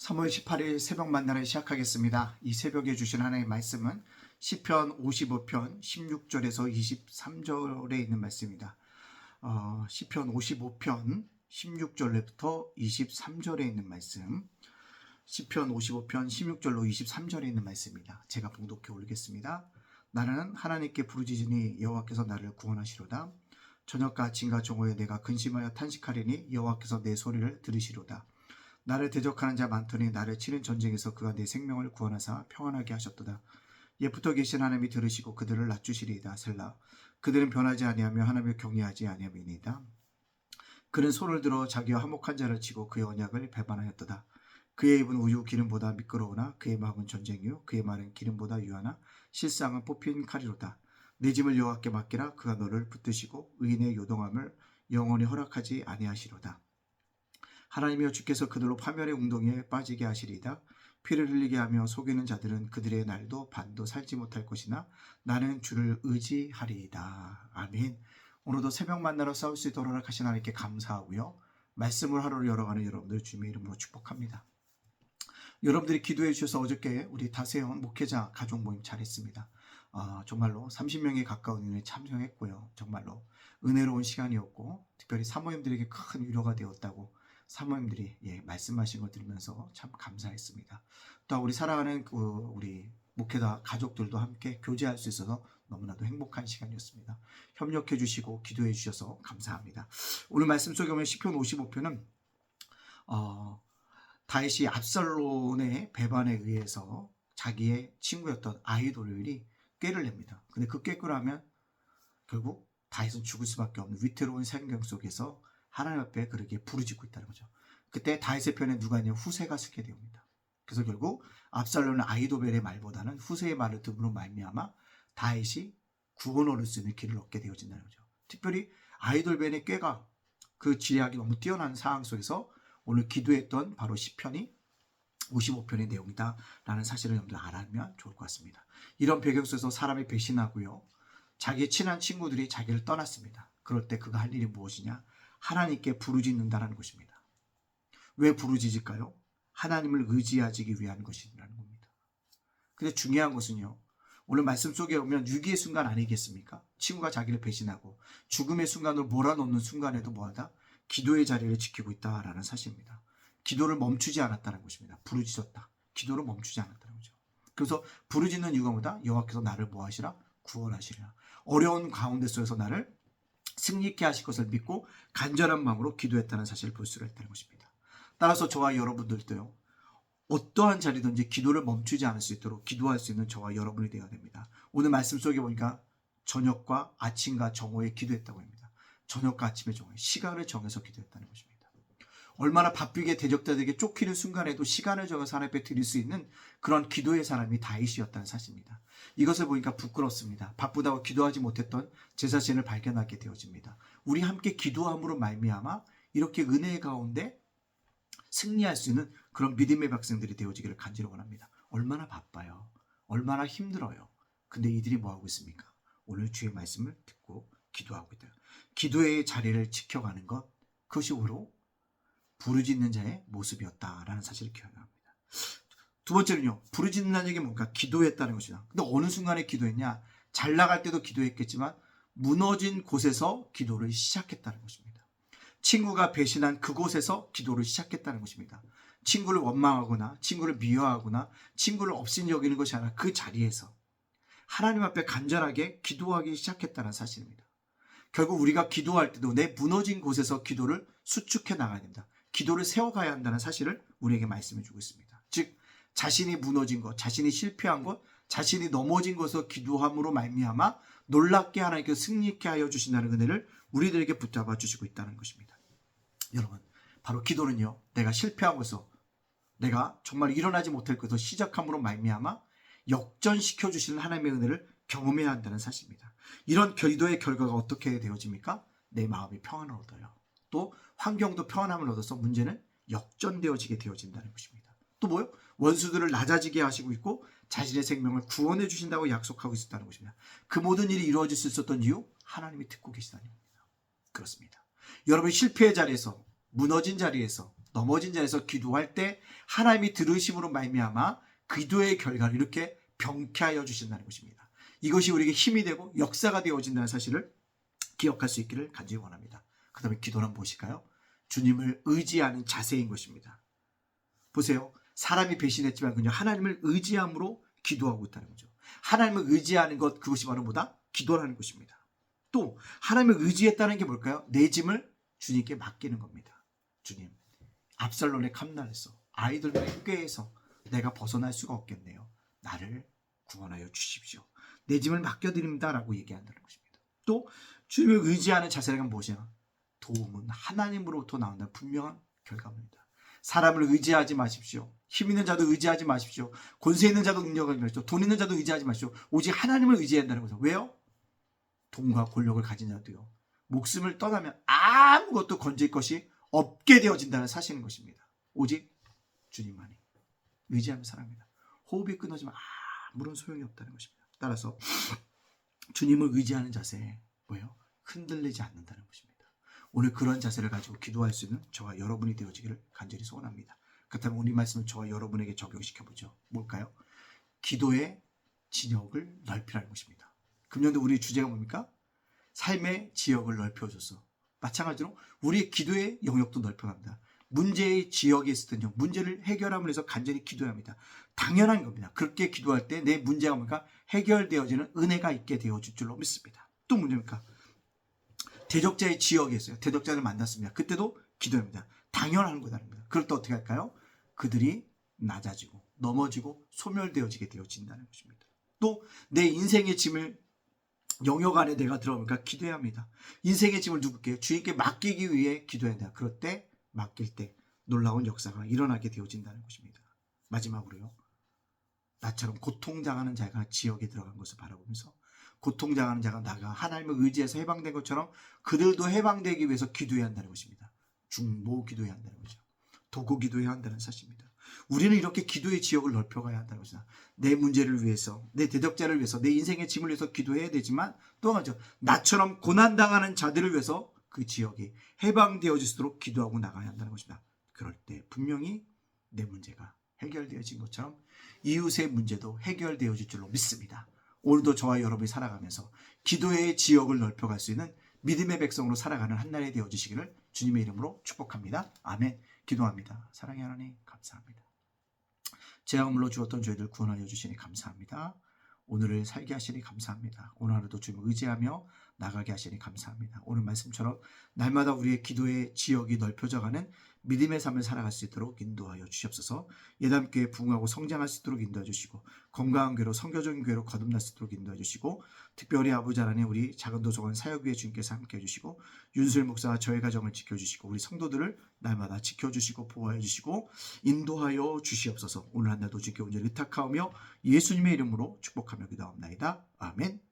3월 18일 새벽 만나를 시작하겠습니다. 이 새벽에 주신 하나님의 말씀은 시편 55편 16절에서 23절에 있는 말씀입니다. 어, 시편 55편 16절부터 23절에 있는 말씀. 시편 55편 16절로 23절에 있는 말씀입니다. 제가 봉독해 올리겠습니다. 나는 하나님께 부르짖으니 여호와께서 나를 구원하시로다. 저녁과 아침과 정오에 내가 근심하여 탄식하리니 여호와께서 내 소리를 들으시로다. 나를 대적하는 자 많더니 나를 치는 전쟁에서 그가 내 생명을 구원하사 평안하게 하셨도다. 예부터 계신 하나님이 들으시고 그들을 낮추시리이다. 셀라. 그들은 변하지 아니하며 하나님을 경외하지 아니함이니이다. 그는 손을 들어 자기와 화목한 자를 치고 그의 언약을 배반하였도다. 그의 입은 우유 기름보다 미끄러우나 그의 마음은 전쟁이요 그의 말은 기름보다 유하나 실상은 뽑힌 칼이로다. 내 짐을 여호와께 맡기라 그가 너를 붙드시고 의인의 요동함을 영원히 허락하지 아니하시로다. 하나님이여 주께서 그들로 파멸의 웅덩이에 빠지게 하시리이다. 피를 흘리게 하며 속이는 자들은 그들의 날도 반도 살지 못할 것이나 나는 주를 의지하리이다. 아멘. 오늘도 새벽 만나러 싸울 수 있도록 허락하신 하나님께 감사하고요. 말씀을 하루를 열어가는 여러분들 주님의 이름으로 축복합니다. 여러분들이 기도해 주셔서 어저께 우리 다세원 목회자 가족 모임 잘했습니다. 아, 정말로 30명에 가까운 인원이 참여했고요. 정말로 은혜로운 시간이었고 특별히 사모님들에게 큰 위로가 되었다고 사모님들이 예, 말씀하신 걸 들으면서 참 감사했습니다. 또 우리 사랑하는 그 우리 목회자 가족들도 함께 교제할 수 있어서 너무나도 행복한 시간이었습니다. 협력해 주시고 기도해 주셔서 감사합니다. 오늘 말씀 속에 보면 시편 55편은 어, 다윗이 압살론의 배반에 의해서 자기의 친구였던 아이돌이 꾀를 냅니다. 근데 그 꾀를 하면 결국 다윗은 죽을 수밖에 없는 위태로운 생경 속에서 하나님 앞에 그렇게 부르짖고 있다는 거죠. 그때 다윗의 편에 누가 있냐 후세가 쓰게 됩니다. 그래서 결국 압살론은 아이도벨의 말보다는 후세의 말을 듣으로 말미암아 다윗이 구원 얻을 수 있는 길을 얻게 되어진다는 거죠. 특별히 아이돌벨의 꾀가 그 지략이 너무 뛰어난 상황 속에서 오늘 기도했던 바로 시편이 55편의 내용이다라는 사실을 여러분들 알면 좋을 것 같습니다. 이런 배경 속에서 사람이 배신하고요. 자기의 친한 친구들이 자기를 떠났습니다. 그럴 때 그가 할 일이 무엇이냐? 하나님께 부르짖는다라는 것입니다. 왜 부르짖을까요? 하나님을 의지하기 위한 것이라는 겁니다. 근데 중요한 것은요. 오늘 말씀 속에 오면 위기의 순간 아니겠습니까? 친구가 자기를 배신하고 죽음의 순간으로 몰아넣는 순간에도 뭐하다? 기도의 자리를 지키고 있다라는 사실입니다. 기도를 멈추지 않았다는 것입니다. 부르짖었다. 기도를 멈추지 않았다는 거죠. 그래서 부르짖는 이유가 뭐다? 여호와께서 나를 뭐하시라? 구원하시리라. 어려운 가운데 속에서 나를 승리케 하실 것을 믿고 간절한 마음으로 기도했다는 사실을 볼 수가 있다는 것입니다. 따라서 저와 여러분들도요. 어떠한 자리든지 기도를 멈추지 않을 수 있도록 기도할 수 있는 저와 여러분이 되어야 됩니다. 오늘 말씀 속에 보니까 저녁과 아침과 정오에 기도했다고 합니다. 저녁과 아침에 정오에 시간을 정해서 기도했다는 것입니다. 얼마나 바쁘게 대적자들에게 쫓기는 순간에도 시간을 정해서 하나님 앞에 드릴 수 있는 그런 기도의 사람이 다윗이었다는 사실입니다. 이것을 보니까 부끄럽습니다. 바쁘다고 기도하지 못했던 제 자신을 발견하게 되어집니다. 우리 함께 기도함으로 말미암아 이렇게 은혜 가운데 승리할 수 있는 그런 믿음의 백성들이 되어지기를 간절히 원합니다. 얼마나 바빠요. 얼마나 힘들어요. 근데 이들이 뭐하고 있습니까? 오늘 주의 말씀을 듣고 기도하고 있다. 기도의 자리를 지켜가는 것, 그것이 바로 부르짖는 자의 모습이었다라는 사실을 기억합니다. 두 번째는요, 부르짖는다는 얘기 뭔가 기도했다는 것이다. 근데 어느 순간에 기도했냐? 잘 나갈 때도 기도했겠지만 무너진 곳에서 기도를 시작했다는 것입니다. 친구가 배신한 그곳에서 기도를 시작했다는 것입니다. 친구를 원망하거나 친구를 미워하거나 친구를 없인 여기는 것이 아니라 그 자리에서 하나님 앞에 간절하게 기도하기 시작했다는 사실입니다. 결국 우리가 기도할 때도 내 무너진 곳에서 기도를 수축해 나가야 됩니다. 기도를 세워가야 한다는 사실을 우리에게 말씀해 주고 있습니다. 즉 자신이 무너진 것, 자신이 실패한 것, 자신이 넘어진 것을 기도함으로 말미암아 놀랍게 하나님께 승리케 하여 주신다는 은혜를 우리들에게 붙잡아 주시고 있다는 것입니다. 여러분, 바로 기도는요. 내가 실패한 것에서 내가 정말 일어나지 못할 것을 시작함으로 말미암아 역전시켜 주시는 하나님의 은혜를 경험해야 한다는 사실입니다. 이런 기도의 결과가 어떻게 되어집니까? 내 마음이 평안을 얻어요. 또 환경도 평안함을 얻어서 문제는 역전되어지게 되어진다는 것입니다. 또 뭐요? 원수들을 낮아지게 하시고 있고 자신의 생명을 구원해 주신다고 약속하고 있었다는 것입니다. 그 모든 일이 이루어질 수 있었던 이유 하나님이 듣고 계시다는 겁니다. 그렇습니다. 여러분 실패의 자리에서 무너진 자리에서 넘어진 자에서 기도할 때 하나님이 들으심으로 말미암아 기도의 결과를 이렇게 병쾌하여 주신다는 것입니다. 이것이 우리에게 힘이 되고 역사가 되어진다는 사실을 기억할 수 있기를 간절히 원합니다. 그 다음에 기도는 무엇일까요? 주님을 의지하는 자세인 것입니다. 보세요. 사람이 배신했지만 그냥 하나님을 의지함으로 기도하고 있다는 거죠. 하나님을 의지하는 것 그것이 바로 뭐다? 기도라는 것입니다. 또 하나님을 의지했다는 게 뭘까요? 내 짐을 주님께 맡기는 겁니다. 주님, 압살론의 캄날에서 아이들의 꾀에서 내가 벗어날 수가 없겠네요. 나를 구원하여 주십시오. 내 짐을 맡겨드립니다 라고 얘기한다는 것입니다. 또 주님을 의지하는 자세가 무엇이냐? 도움은 하나님으로부터 나온다는 분명한 결과물입니다. 사람을 의지하지 마십시오. 힘 있는 자도 의지하지 마십시오. 권세 있는 자도 능력하지 마십시오. 돈 있는 자도 의지하지 마십시오. 오직 하나님을 의지한다는 거죠. 왜요? 돈과 권력을 가진 자도요. 목숨을 떠나면 아무것도 건질 것이 없게 되어진다는 사실인 것입니다. 오직 주님만이 의지하며 살아갑니다. 호흡이 끊어지면 아무런 소용이 없다는 것입니다. 따라서 주님을 의지하는 자세 뭐예요? 흔들리지 않는다는 것입니다. 오늘 그런 자세를 가지고 기도할 수 있는 저와 여러분이 되어지기를 간절히 소원합니다. 그렇다면 우리 말씀을 저와 여러분에게 적용시켜 보죠. 뭘까요? 기도의 진역을 넓히라는 것입니다. 금년도 우리 주제가 뭡니까? 삶의 지역을 넓혀줘서 마찬가지로 우리의 기도의 영역도 넓혀갑니다. 문제의 지역에 있을 때요 문제를 해결함을 위해서 간절히 기도해야 합니다. 당연한 겁니다. 그렇게 기도할 때 내 문제가 뭔가 해결되어지는 은혜가 있게 되어질 줄로 믿습니다. 또 문제입니까? 대적자의 지역에 있어요. 대적자를 만났습니다. 그때도 기도합니다. 당연한 거다입니다. 그럴 때 어떻게 할까요? 그들이 낮아지고 넘어지고 소멸되어지게 되어진다는 것입니다. 또 내 인생의 짐을 영역 안에 내가 들어오니까 기도해야 합니다. 인생의 짐을 누구께 주님께 맡기기 위해 기도해야 된다. 그럴 때 맡길 때 놀라운 역사가 일어나게 되어진다는 것입니다. 마지막으로요. 나처럼 고통당하는 자가 지역에 들어간 것을 바라보면서 고통당하는 자가 나가 하나님을 의지해서 해방된 것처럼 그들도 해방되기 위해서 기도해야 한다는 것입니다. 중보 기도해야 한다는 거죠. 도구 기도해야 한다는 사실입니다. 우리는 이렇게 기도의 지역을 넓혀가야 한다는 것이다. 내 문제를 위해서, 내 대적자를 위해서, 내 인생의 짐을 위해서 기도해야 되지만 또 하죠. 나처럼 고난당하는 자들을 위해서 그 지역이 해방되어질수록 기도하고 나가야 한다는 것입니다. 그럴 때 분명히 내 문제가 해결되어진 것처럼 이웃의 문제도 해결되어질 줄로 믿습니다. 오늘도 저와 여러분이 살아가면서 기도의 지역을 넓혀갈 수 있는 믿음의 백성으로 살아가는 한 날이 되어주시기를 주님의 이름으로 축복합니다. 아멘. 기도합니다. 사랑의 하나님 감사합니다. 제가 물러 주었던 저희들 구원하여 주시니 감사합니다. 오늘을 살게 하시니 감사합니다. 오늘 하루도 주님 의지하며 나가게 하시니 감사합니다. 오늘 말씀처럼 날마다 우리의 기도의 지역이 넓혀져가는 믿음의 삶을 살아갈 수 있도록 인도하여 주시옵소서. 예담교회 부흥하고 성장할 수 있도록 인도해 주시고 건강한 교회로 성교적인 교회로 거듭날 수 있도록 인도해 주시고 특별히 하나님 우리 작은 도서관 사역위에 주님께서 함께 해 주시고 윤수일 목사와 저의 가정을 지켜 주시고 우리 성도들을 날마다 지켜 주시고 보호해 주시고 인도하여 주시옵소서. 오늘 한 날도 주께 온전히 의탁하오며 예수님의 이름으로 축복하며 기도합나이다. 아멘.